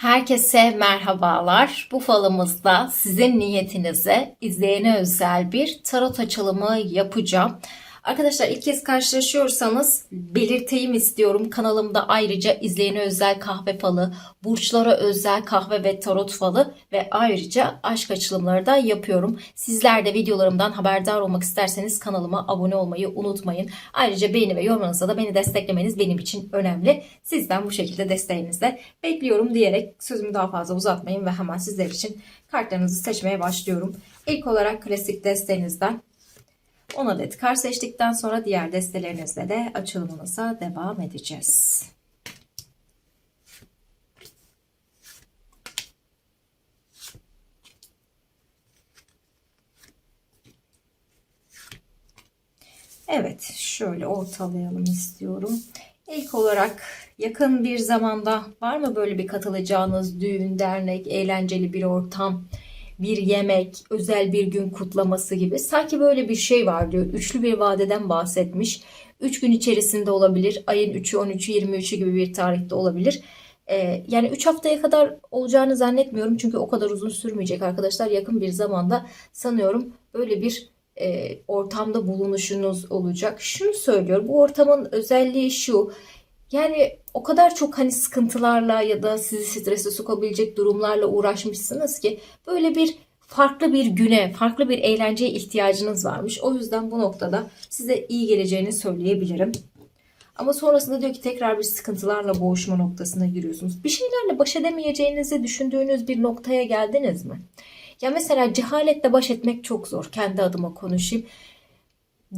Herkese merhabalar. Bu falımızda sizin niyetinize izleyene özel bir tarot açılımı yapacağım. Arkadaşlar ilk kez karşılaşıyorsanız belirteyim istiyorum. Kanalımda ayrıca izleyene özel kahve falı, burçlara özel kahve ve tarot falı ve ayrıca aşk açılımları da yapıyorum. Sizler de videolarımdan haberdar olmak isterseniz kanalıma abone olmayı unutmayın. Ayrıca beğeni ve yorumlarınızla da beni desteklemeniz benim için önemli. Sizden bu şekilde desteğinizi de bekliyorum diyerek sözümü daha fazla uzatmayın ve hemen sizler için kartlarınızı seçmeye başlıyorum. İlk olarak klasik desteğinizden 10 adet kar seçtikten sonra diğer destelerinizle de açılımınıza devam edeceğiz. Evet, şöyle ortalayalım istiyorum. İlk olarak yakın bir zamanda var mı böyle bir katılacağınız düğün, dernek, eğlenceli bir ortam, bir yemek, özel bir gün kutlaması gibi sanki böyle bir şey var diyor. Üçlü bir vadeden bahsetmiş. 3 gün içerisinde olabilir. Ayın 3'ü, 13'ü, 23'ü gibi bir tarihte olabilir. Ee, yani 3 haftaya kadar olacağını zannetmiyorum. Çünkü o kadar uzun sürmeyecek arkadaşlar. Yakın bir zamanda sanıyorum böyle bir e, ortamda bulunuşunuz olacak. Şunu söylüyor. Bu ortamın özelliği şu. Yani o kadar çok hani sıkıntılarla ya da sizi strese sokabilecek durumlarla uğraşmışsınız ki böyle bir farklı bir güne, farklı bir eğlenceye ihtiyacınız varmış. O yüzden bu noktada size iyi geleceğini söyleyebilirim. Ama sonrasında diyor ki tekrar bir sıkıntılarla boğuşma noktasına giriyorsunuz. Bir şeylerle baş edemeyeceğinizi düşündüğünüz bir noktaya geldiniz mi? Ya mesela cehaletle baş etmek çok zor. Kendi adıma konuşayım.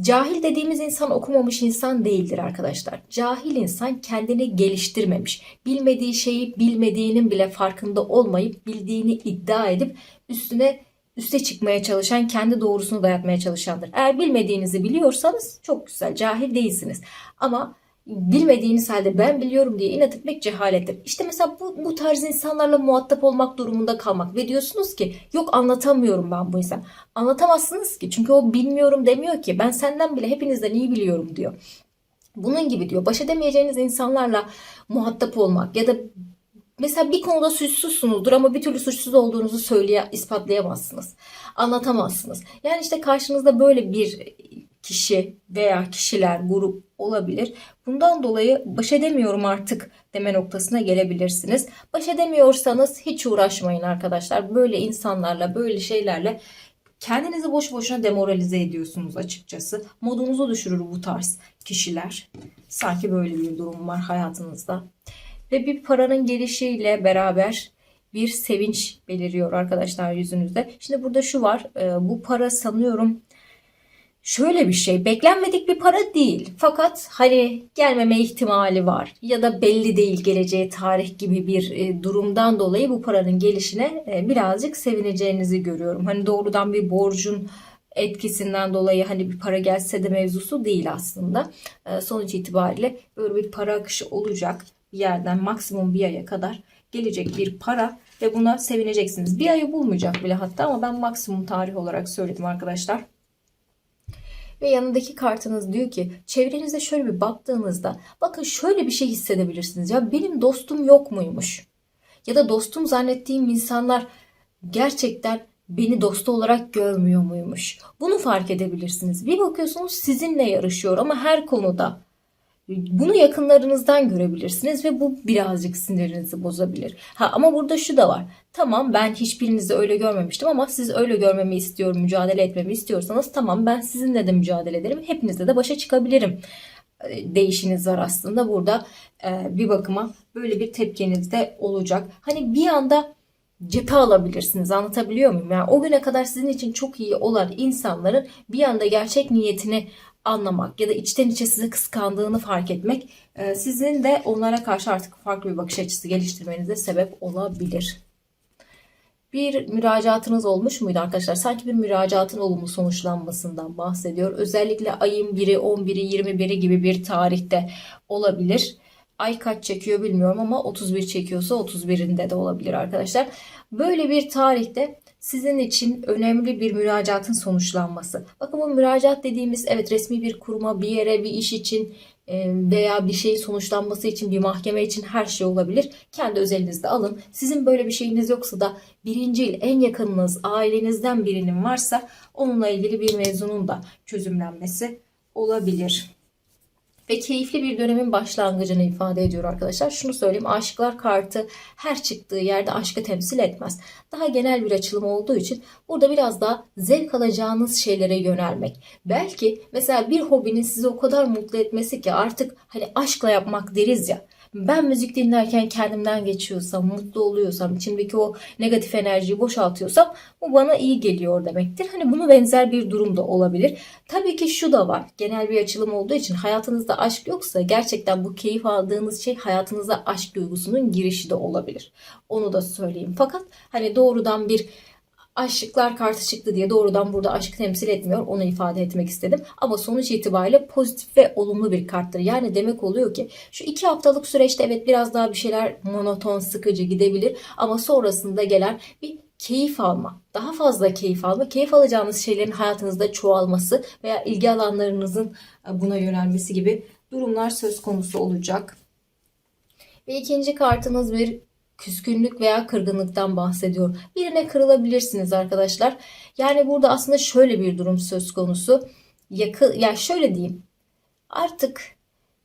Cahil dediğimiz insan okumamış insan değildir arkadaşlar. Cahil insan kendini geliştirmemiş. Bilmediği şeyi bilmediğinin bile farkında olmayıp bildiğini iddia edip üstüne üste çıkmaya çalışan, kendi doğrusunu dayatmaya çalışandır. Eğer bilmediğinizi biliyorsanız çok güzel, cahil değilsiniz. Ama bilmediğiniz halde ben biliyorum diye inat etmek cehalettir. İşte mesela bu, bu tarz insanlarla muhatap olmak durumunda kalmak ve diyorsunuz ki yok anlatamıyorum ben bu insan. Anlatamazsınız ki çünkü o bilmiyorum demiyor ki ben senden bile hepinizden iyi biliyorum diyor. Bunun gibi diyor baş edemeyeceğiniz insanlarla muhatap olmak ya da mesela bir konuda suçsuzsunuzdur ama bir türlü suçsuz olduğunuzu söyleye ispatlayamazsınız. Anlatamazsınız. Yani işte karşınızda böyle bir kişi veya kişiler, grup olabilir. Bundan dolayı baş edemiyorum artık deme noktasına gelebilirsiniz. Baş edemiyorsanız hiç uğraşmayın arkadaşlar. Böyle insanlarla, böyle şeylerle kendinizi boş boşuna demoralize ediyorsunuz açıkçası. Modunuzu düşürür bu tarz kişiler. Sanki böyle bir durum var hayatınızda. Ve bir paranın gelişiyle beraber bir sevinç beliriyor arkadaşlar yüzünüzde. Şimdi burada şu var. Bu para sanıyorum şöyle bir şey beklenmedik bir para değil fakat hani gelmeme ihtimali var ya da belli değil geleceği tarih gibi bir e, durumdan dolayı bu paranın gelişine e, birazcık sevineceğinizi görüyorum. Hani doğrudan bir borcun etkisinden dolayı hani bir para gelse de mevzusu değil aslında. E, sonuç itibariyle böyle bir para akışı olacak bir yerden maksimum bir aya kadar gelecek bir para ve buna sevineceksiniz. Bir ayı bulmayacak bile hatta ama ben maksimum tarih olarak söyledim arkadaşlar. Ve yanındaki kartınız diyor ki çevrenize şöyle bir baktığınızda bakın şöyle bir şey hissedebilirsiniz. Ya benim dostum yok muymuş? Ya da dostum zannettiğim insanlar gerçekten beni dostu olarak görmüyor muymuş? Bunu fark edebilirsiniz. Bir bakıyorsunuz sizinle yarışıyor ama her konuda bunu yakınlarınızdan görebilirsiniz ve bu birazcık sinirinizi bozabilir. Ha ama burada şu da var. Tamam ben hiçbirinizi öyle görmemiştim ama siz öyle görmemi istiyorum, mücadele etmemi istiyorsanız tamam ben sizinle de mücadele ederim. Hepinizle de başa çıkabilirim. E, değişiniz var aslında burada e, bir bakıma böyle bir tepkiniz de olacak. Hani bir anda cephe alabilirsiniz. Anlatabiliyor muyum? Yani o güne kadar sizin için çok iyi olan insanların bir anda gerçek niyetini anlamak ya da içten içe size kıskandığını fark etmek e, sizin de onlara karşı artık farklı bir bakış açısı geliştirmenize sebep olabilir. Bir müracaatınız olmuş muydu arkadaşlar? Sanki bir müracaatın olumlu sonuçlanmasından bahsediyor. Özellikle ayın 1'i, 11'i, 21'i gibi bir tarihte olabilir. Ay kaç çekiyor bilmiyorum ama 31 çekiyorsa 31'inde de olabilir arkadaşlar. Böyle bir tarihte sizin için önemli bir müracaatın sonuçlanması. Bakın bu müracaat dediğimiz evet resmi bir kuruma, bir yere, bir iş için e, veya bir şeyin sonuçlanması için bir mahkeme için her şey olabilir. Kendi özelinizde alın. Sizin böyle bir şeyiniz yoksa da birincil en yakınınız ailenizden birinin varsa onunla ilgili bir mevzunun da çözümlenmesi olabilir. Ve keyifli bir dönemin başlangıcını ifade ediyor arkadaşlar. Şunu söyleyeyim aşıklar kartı her çıktığı yerde aşkı temsil etmez. Daha genel bir açılım olduğu için burada biraz daha zevk alacağınız şeylere yönelmek. Belki mesela bir hobinin sizi o kadar mutlu etmesi ki artık hani aşkla yapmak deriz ya. Ben müzik dinlerken kendimden geçiyorsam, mutlu oluyorsam, içimdeki o negatif enerjiyi boşaltıyorsam bu bana iyi geliyor demektir. Hani bunu benzer bir durum da olabilir. Tabii ki şu da var. Genel bir açılım olduğu için hayatınızda aşk yoksa gerçekten bu keyif aldığınız şey hayatınıza aşk duygusunun girişi de olabilir. Onu da söyleyeyim. Fakat hani doğrudan bir aşıklar kartı çıktı diye doğrudan burada aşkı temsil etmiyor. Onu ifade etmek istedim. Ama sonuç itibariyle pozitif ve olumlu bir karttır. Yani demek oluyor ki şu iki haftalık süreçte evet biraz daha bir şeyler monoton, sıkıcı gidebilir. Ama sonrasında gelen bir keyif alma, daha fazla keyif alma, keyif alacağınız şeylerin hayatınızda çoğalması veya ilgi alanlarınızın buna yönelmesi gibi durumlar söz konusu olacak. Ve ikinci kartımız bir küskünlük veya kırgınlıktan bahsediyor. Birine kırılabilirsiniz arkadaşlar. Yani burada aslında şöyle bir durum söz konusu. Yakı, ya yani şöyle diyeyim. Artık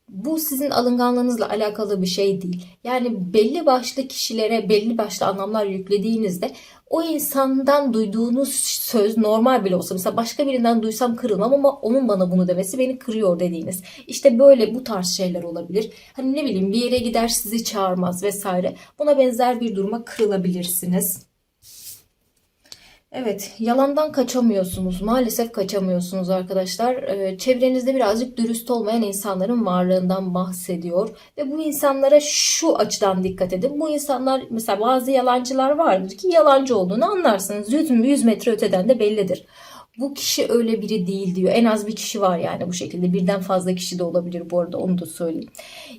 bu sizin alınganlığınızla alakalı bir şey değil. Yani belli başlı kişilere belli başlı anlamlar yüklediğinizde o insandan duyduğunuz söz normal bile olsa mesela başka birinden duysam kırılmam ama onun bana bunu demesi beni kırıyor dediğiniz. İşte böyle bu tarz şeyler olabilir. Hani ne bileyim bir yere gider sizi çağırmaz vesaire. Buna benzer bir duruma kırılabilirsiniz. Evet, yalandan kaçamıyorsunuz. Maalesef kaçamıyorsunuz arkadaşlar. Ee, çevrenizde birazcık dürüst olmayan insanların varlığından bahsediyor. Ve bu insanlara şu açıdan dikkat edin. Bu insanlar mesela bazı yalancılar vardır ki yalancı olduğunu anlarsınız. 100, 100 metre öteden de bellidir. Bu kişi öyle biri değil diyor. En az bir kişi var yani bu şekilde. Birden fazla kişi de olabilir bu arada onu da söyleyeyim.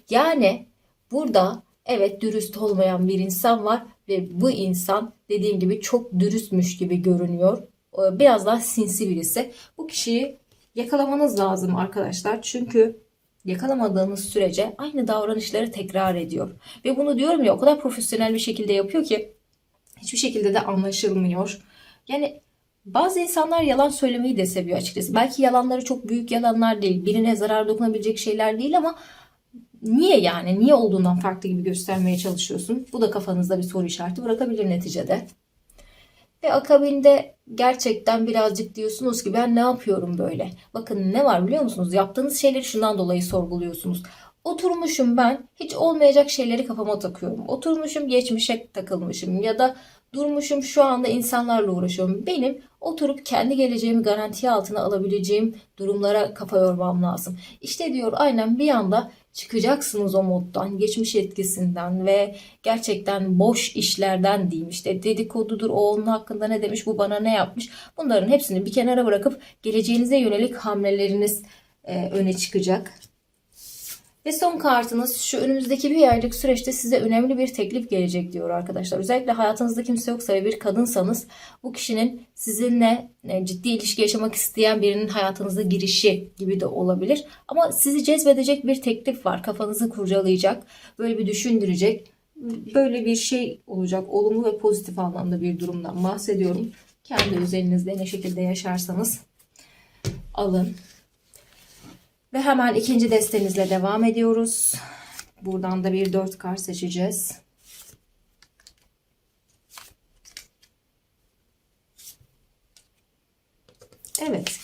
Yani burada evet dürüst olmayan bir insan var ve bu insan dediğim gibi çok dürüstmüş gibi görünüyor. Ee, biraz daha sinsi birisi. Bu kişiyi yakalamanız lazım arkadaşlar. Çünkü yakalamadığınız sürece aynı davranışları tekrar ediyor. Ve bunu diyorum ya o kadar profesyonel bir şekilde yapıyor ki hiçbir şekilde de anlaşılmıyor. Yani bazı insanlar yalan söylemeyi de seviyor açıkçası. Belki yalanları çok büyük yalanlar değil. Birine zarar dokunabilecek şeyler değil ama Niye yani? Niye olduğundan farklı gibi göstermeye çalışıyorsun? Bu da kafanızda bir soru işareti bırakabilir neticede. Ve akabinde gerçekten birazcık diyorsunuz ki ben ne yapıyorum böyle? Bakın ne var biliyor musunuz? Yaptığınız şeyleri şundan dolayı sorguluyorsunuz. Oturmuşum ben hiç olmayacak şeyleri kafama takıyorum. Oturmuşum geçmişe takılmışım ya da durmuşum şu anda insanlarla uğraşıyorum. Benim oturup kendi geleceğimi garantiye altına alabileceğim durumlara kafa yormam lazım. İşte diyor aynen bir anda çıkacaksınız o moddan, geçmiş etkisinden ve gerçekten boş işlerden diyeyim işte dedikodudur, o onun hakkında ne demiş, bu bana ne yapmış. Bunların hepsini bir kenara bırakıp geleceğinize yönelik hamleleriniz e, öne çıkacak. Ve son kartınız şu önümüzdeki bir aylık süreçte size önemli bir teklif gelecek diyor arkadaşlar. Özellikle hayatınızda kimse yoksa ve bir kadınsanız bu kişinin sizinle e, ciddi ilişki yaşamak isteyen birinin hayatınıza girişi gibi de olabilir. Ama sizi cezbedecek bir teklif var. Kafanızı kurcalayacak, böyle bir düşündürecek. Böyle bir şey olacak. Olumlu ve pozitif anlamda bir durumdan bahsediyorum. Kendi özelinizde ne şekilde yaşarsanız alın. Ve hemen ikinci destemizle devam ediyoruz. Buradan da bir dört kart seçeceğiz. Evet.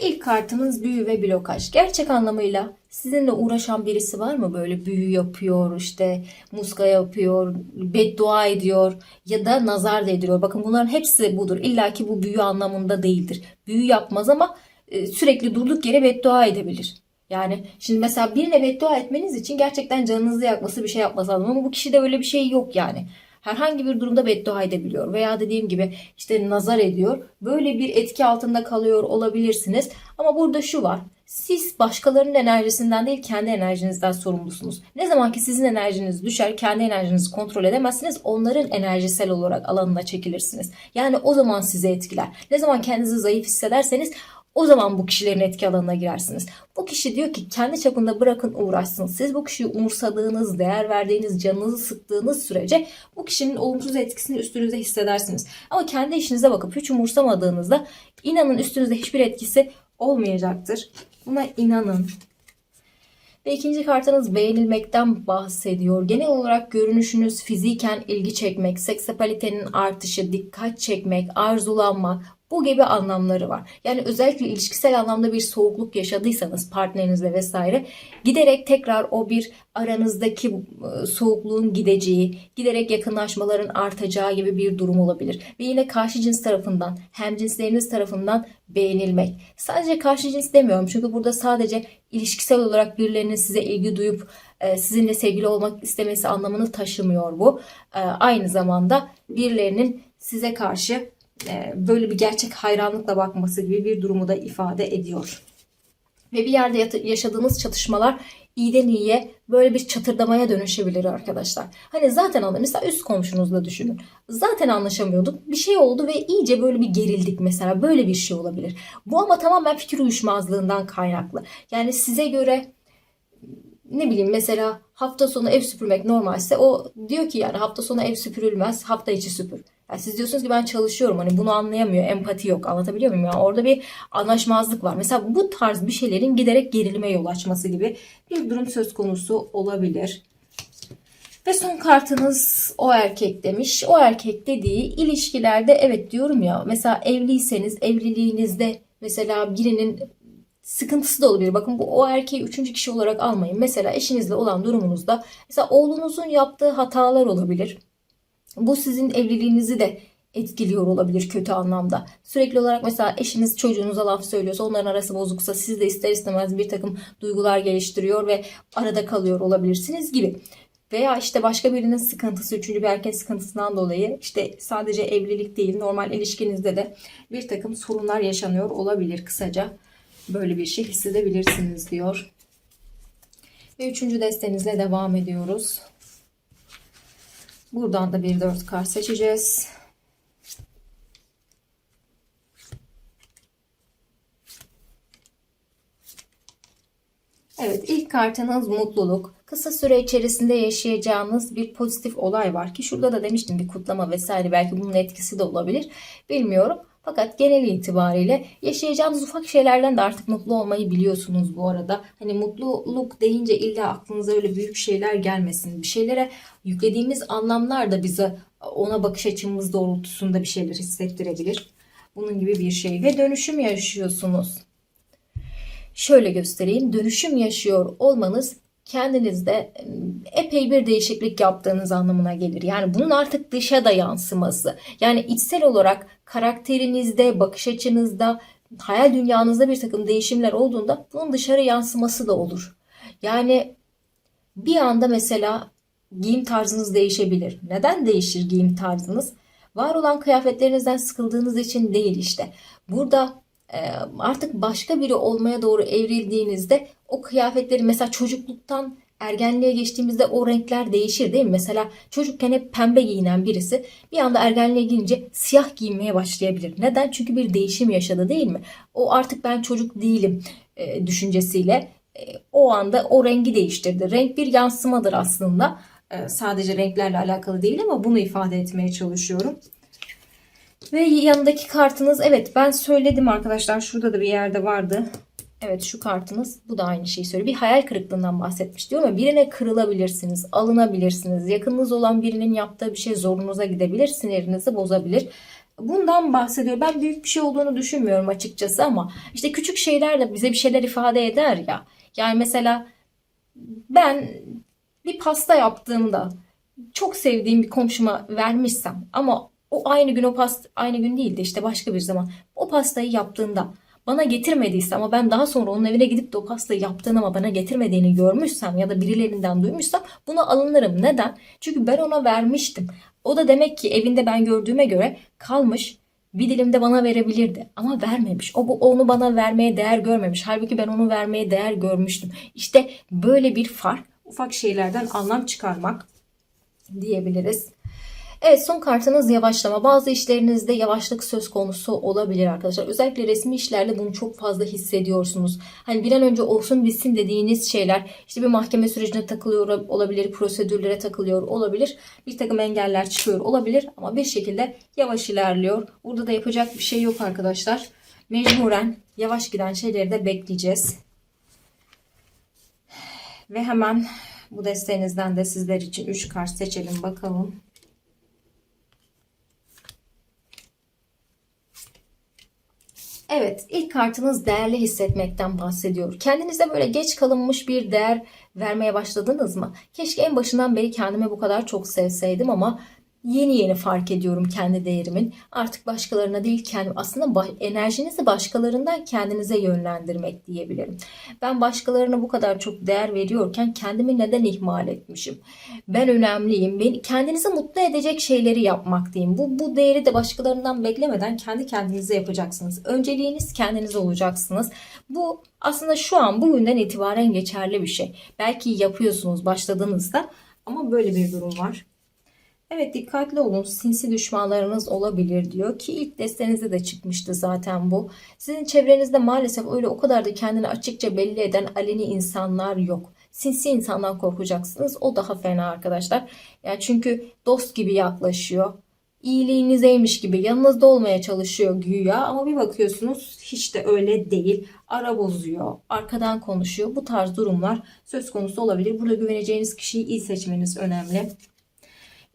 İlk kartımız büyü ve blokaj. Gerçek anlamıyla sizinle uğraşan birisi var mı? Böyle büyü yapıyor, işte muska yapıyor, beddua ediyor ya da nazar da ediyor. Bakın bunların hepsi budur. İlla ki bu büyü anlamında değildir. Büyü yapmaz ama e, sürekli durduk yere beddua edebilir. Yani şimdi mesela birine beddua etmeniz için gerçekten canınızı yakması bir şey yapması lazım. Ama bu kişide öyle bir şey yok yani. Herhangi bir durumda beddua edebiliyor veya dediğim gibi işte nazar ediyor. Böyle bir etki altında kalıyor olabilirsiniz. Ama burada şu var. Siz başkalarının enerjisinden değil kendi enerjinizden sorumlusunuz. Ne zaman ki sizin enerjiniz düşer, kendi enerjinizi kontrol edemezsiniz, onların enerjisel olarak alanına çekilirsiniz. Yani o zaman sizi etkiler. Ne zaman kendinizi zayıf hissederseniz O zaman bu kişilerin etki alanına girersiniz. Bu kişi diyor ki kendi çapında bırakın uğraşsın. Siz bu kişiyi umursadığınız, değer verdiğiniz, canınızı sıktığınız sürece bu kişinin olumsuz etkisini üstünüzde hissedersiniz. Ama kendi işinize bakıp hiç umursamadığınızda inanın üstünüzde hiçbir etkisi olmayacaktır. Buna inanın. Ve ikinci kartınız beğenilmekten bahsediyor. Genel olarak görünüşünüz fiziken ilgi çekmek, seksapalitenin artışı, dikkat çekmek, arzulanmak bu gibi anlamları var. Yani özellikle ilişkisel anlamda bir soğukluk yaşadıysanız partnerinizle vesaire giderek tekrar o bir aranızdaki e, soğukluğun gideceği, giderek yakınlaşmaların artacağı gibi bir durum olabilir. Ve yine karşı cins tarafından, hem cinsleriniz tarafından beğenilmek. Sadece karşı cins demiyorum çünkü burada sadece ilişkisel olarak birilerinin size ilgi duyup e, sizinle sevgili olmak istemesi anlamını taşımıyor bu. E, Aynı zamanda birilerinin size karşı böyle bir gerçek hayranlıkla bakması gibi bir durumu da ifade ediyor. Ve bir yerde yaşadığınız çatışmalar iyiden iyiye böyle bir çatırdamaya dönüşebilir arkadaşlar. Hani zaten anla mesela üst komşunuzla düşünün. Zaten anlaşamıyorduk. Bir şey oldu ve iyice böyle bir gerildik mesela. Böyle bir şey olabilir. Bu ama tamamen fikir uyuşmazlığından kaynaklı. Yani size göre ne bileyim mesela hafta sonu ev süpürmek normalse o diyor ki yani hafta sonu ev süpürülmez hafta içi süpür. Yani siz diyorsunuz ki ben çalışıyorum hani bunu anlayamıyor empati yok anlatabiliyor muyum? Yani orada bir anlaşmazlık var. Mesela bu tarz bir şeylerin giderek gerilime yol açması gibi bir durum söz konusu olabilir. Ve son kartınız o erkek demiş. O erkek dediği ilişkilerde evet diyorum ya mesela evliyseniz evliliğinizde mesela birinin sıkıntısı da olabilir. Bakın bu o erkeği üçüncü kişi olarak almayın. Mesela eşinizle olan durumunuzda mesela oğlunuzun yaptığı hatalar olabilir. Bu sizin evliliğinizi de etkiliyor olabilir kötü anlamda. Sürekli olarak mesela eşiniz çocuğunuza laf söylüyorsa onların arası bozuksa siz de ister istemez bir takım duygular geliştiriyor ve arada kalıyor olabilirsiniz gibi. Veya işte başka birinin sıkıntısı, üçüncü bir erkek sıkıntısından dolayı işte sadece evlilik değil normal ilişkinizde de bir takım sorunlar yaşanıyor olabilir kısaca. Böyle bir şey hissedebilirsiniz diyor. Ve üçüncü destenizle devam ediyoruz. Buradan da bir dört kart seçeceğiz. Evet ilk kartınız mutluluk. Kısa süre içerisinde yaşayacağınız bir pozitif olay var ki şurada da demiştim bir kutlama vesaire belki bunun etkisi de olabilir. Bilmiyorum. Fakat genel itibariyle yaşayacağınız ufak şeylerden de artık mutlu olmayı biliyorsunuz bu arada. Hani mutluluk deyince illa aklınıza öyle büyük şeyler gelmesin. Bir şeylere yüklediğimiz anlamlar da bize ona bakış açımız doğrultusunda bir şeyler hissettirebilir. Bunun gibi bir şey ve dönüşüm yaşıyorsunuz. Şöyle göstereyim. Dönüşüm yaşıyor olmanız kendinizde epey bir değişiklik yaptığınız anlamına gelir. Yani bunun artık dışa da yansıması. Yani içsel olarak karakterinizde, bakış açınızda, hayal dünyanızda bir takım değişimler olduğunda bunun dışarı yansıması da olur. Yani bir anda mesela giyim tarzınız değişebilir. Neden değişir giyim tarzınız? Var olan kıyafetlerinizden sıkıldığınız için değil işte. Burada artık başka biri olmaya doğru evrildiğinizde o kıyafetleri mesela çocukluktan ergenliğe geçtiğimizde o renkler değişir değil mi? Mesela çocukken hep pembe giyinen birisi bir anda ergenliğe girince siyah giymeye başlayabilir. Neden? Çünkü bir değişim yaşadı değil mi? O artık ben çocuk değilim e, düşüncesiyle e, o anda o rengi değiştirdi. Renk bir yansımadır aslında. E, sadece renklerle alakalı değil ama bunu ifade etmeye çalışıyorum. Ve yanındaki kartınız evet ben söyledim arkadaşlar şurada da bir yerde vardı. Evet şu kartınız bu da aynı şeyi söylüyor. Bir hayal kırıklığından bahsetmiş diyor ama birine kırılabilirsiniz, alınabilirsiniz. Yakınınız olan birinin yaptığı bir şey zorunuza gidebilir, sinirinizi bozabilir. Bundan bahsediyor. Ben büyük bir şey olduğunu düşünmüyorum açıkçası ama işte küçük şeyler de bize bir şeyler ifade eder ya. Yani mesela ben bir pasta yaptığımda çok sevdiğim bir komşuma vermişsem ama o aynı gün o pasta aynı gün değil de işte başka bir zaman o pastayı yaptığında bana getirmediyse ama ben daha sonra onun evine gidip de o pastayı yaptığını ama bana getirmediğini görmüşsem ya da birilerinden duymuşsam buna alınırım. Neden? Çünkü ben ona vermiştim. O da demek ki evinde ben gördüğüme göre kalmış bir dilim de bana verebilirdi ama vermemiş. O bu onu bana vermeye değer görmemiş. Halbuki ben onu vermeye değer görmüştüm. İşte böyle bir fark ufak şeylerden anlam çıkarmak diyebiliriz. Evet son kartınız yavaşlama. Bazı işlerinizde yavaşlık söz konusu olabilir arkadaşlar. Özellikle resmi işlerde bunu çok fazla hissediyorsunuz. Hani bir an önce olsun bitsin dediğiniz şeyler işte bir mahkeme sürecine takılıyor olabilir, prosedürlere takılıyor olabilir. Bir takım engeller çıkıyor olabilir ama bir şekilde yavaş ilerliyor. Burada da yapacak bir şey yok arkadaşlar. Mecburen yavaş giden şeyleri de bekleyeceğiz. Ve hemen bu desteğinizden de sizler için 3 kart seçelim bakalım. Evet, ilk kartınız değerli hissetmekten bahsediyor. Kendinize böyle geç kalınmış bir değer vermeye başladınız mı? Keşke en başından beri kendime bu kadar çok sevseydim ama yeni yeni fark ediyorum kendi değerimin. Artık başkalarına değil kendim aslında enerjinizi başkalarından kendinize yönlendirmek diyebilirim. Ben başkalarına bu kadar çok değer veriyorken kendimi neden ihmal etmişim? Ben önemliyim. Beni kendinizi mutlu edecek şeyleri yapmak diyeyim. Bu bu değeri de başkalarından beklemeden kendi kendinize yapacaksınız. Önceliğiniz kendiniz olacaksınız. Bu aslında şu an bugünden itibaren geçerli bir şey. Belki yapıyorsunuz başladığınızda ama böyle bir durum var. Evet dikkatli olun sinsi düşmanlarınız olabilir diyor ki ilk destenizde de çıkmıştı zaten bu. Sizin çevrenizde maalesef öyle o kadar da kendini açıkça belli eden aleni insanlar yok. Sinsi insandan korkacaksınız o daha fena arkadaşlar. Yani çünkü dost gibi yaklaşıyor. İyiliğinizeymiş gibi yanınızda olmaya çalışıyor güya ama bir bakıyorsunuz hiç de öyle değil. Ara bozuyor, arkadan konuşuyor. Bu tarz durumlar söz konusu olabilir. Burada güveneceğiniz kişiyi iyi seçmeniz önemli.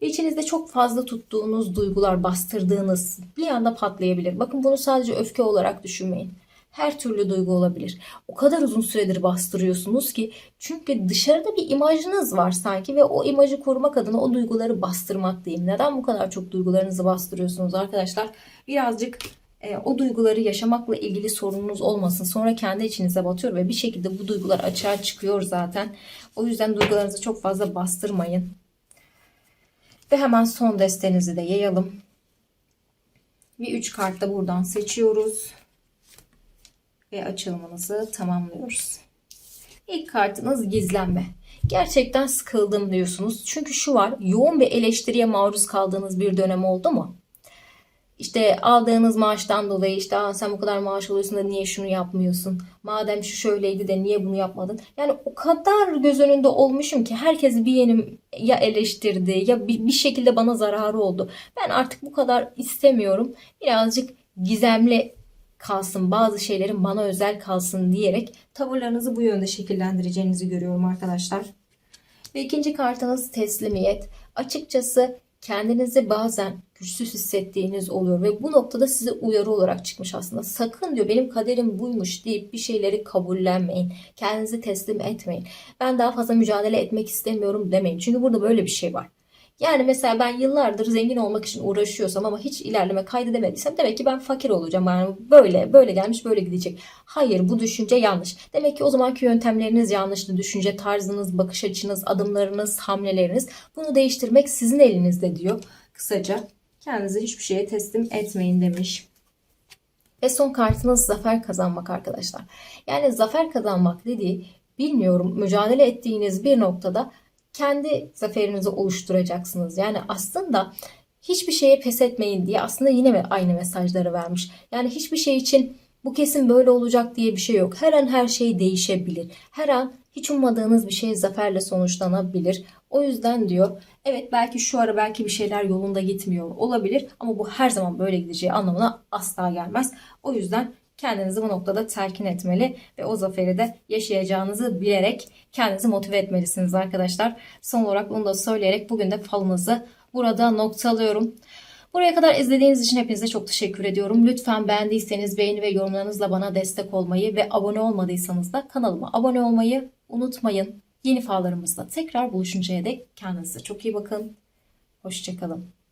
İçinizde çok fazla tuttuğunuz duygular, bastırdığınız bir anda patlayabilir. Bakın bunu sadece öfke olarak düşünmeyin. Her türlü duygu olabilir. O kadar uzun süredir bastırıyorsunuz ki çünkü dışarıda bir imajınız var sanki ve o imajı korumak adına o duyguları bastırmak diyeyim. Neden bu kadar çok duygularınızı bastırıyorsunuz arkadaşlar? Birazcık e, o duyguları yaşamakla ilgili sorununuz olmasın. Sonra kendi içinize batıyor ve bir şekilde bu duygular açığa çıkıyor zaten. O yüzden duygularınızı çok fazla bastırmayın. Ve hemen son destenizi de yayalım. Bir 3 kart da buradan seçiyoruz. Ve açılımımızı tamamlıyoruz. İlk kartınız gizlenme. Gerçekten sıkıldım diyorsunuz. Çünkü şu var yoğun bir eleştiriye maruz kaldığınız bir dönem oldu mu? İşte aldığınız maaştan dolayı işte sen bu kadar maaş alıyorsun da niye şunu yapmıyorsun? Madem şu şöyleydi de niye bunu yapmadın? Yani o kadar göz önünde olmuşum ki herkes bir yenim ya eleştirdi ya bir, bir şekilde bana zararı oldu. Ben artık bu kadar istemiyorum. Birazcık gizemli kalsın bazı şeylerin bana özel kalsın diyerek tavırlarınızı bu yönde şekillendireceğinizi görüyorum arkadaşlar. Ve ikinci kartınız teslimiyet. Açıkçası kendinizi bazen güçsüz hissettiğiniz oluyor ve bu noktada size uyarı olarak çıkmış aslında. Sakın diyor benim kaderim buymuş deyip bir şeyleri kabullenmeyin. Kendinizi teslim etmeyin. Ben daha fazla mücadele etmek istemiyorum demeyin. Çünkü burada böyle bir şey var. Yani mesela ben yıllardır zengin olmak için uğraşıyorsam ama hiç ilerleme kaydedemediysem demek ki ben fakir olacağım. Yani böyle böyle gelmiş böyle gidecek. Hayır bu düşünce yanlış. Demek ki o zamanki yöntemleriniz yanlıştı. Düşünce tarzınız, bakış açınız, adımlarınız, hamleleriniz. Bunu değiştirmek sizin elinizde diyor. Kısaca kendinizi hiçbir şeye teslim etmeyin demiş. Ve son kartınız zafer kazanmak arkadaşlar. Yani zafer kazanmak dediği bilmiyorum mücadele ettiğiniz bir noktada kendi zaferinizi oluşturacaksınız. Yani aslında hiçbir şeye pes etmeyin diye aslında yine aynı mesajları vermiş. Yani hiçbir şey için bu kesin böyle olacak diye bir şey yok. Her an her şey değişebilir. Her an hiç ummadığınız bir şey zaferle sonuçlanabilir. O yüzden diyor evet belki şu ara belki bir şeyler yolunda gitmiyor olabilir ama bu her zaman böyle gideceği anlamına asla gelmez. O yüzden kendinizi bu noktada telkin etmeli ve o zaferi de yaşayacağınızı bilerek kendinizi motive etmelisiniz arkadaşlar. Son olarak bunu da söyleyerek bugün de falımızı burada noktalıyorum. Buraya kadar izlediğiniz için hepinize çok teşekkür ediyorum. Lütfen beğendiyseniz beğeni ve yorumlarınızla bana destek olmayı ve abone olmadıysanız da kanalıma abone olmayı unutmayın. Yeni fallarımızda tekrar buluşuncaya dek kendinize çok iyi bakın. Hoşçakalın.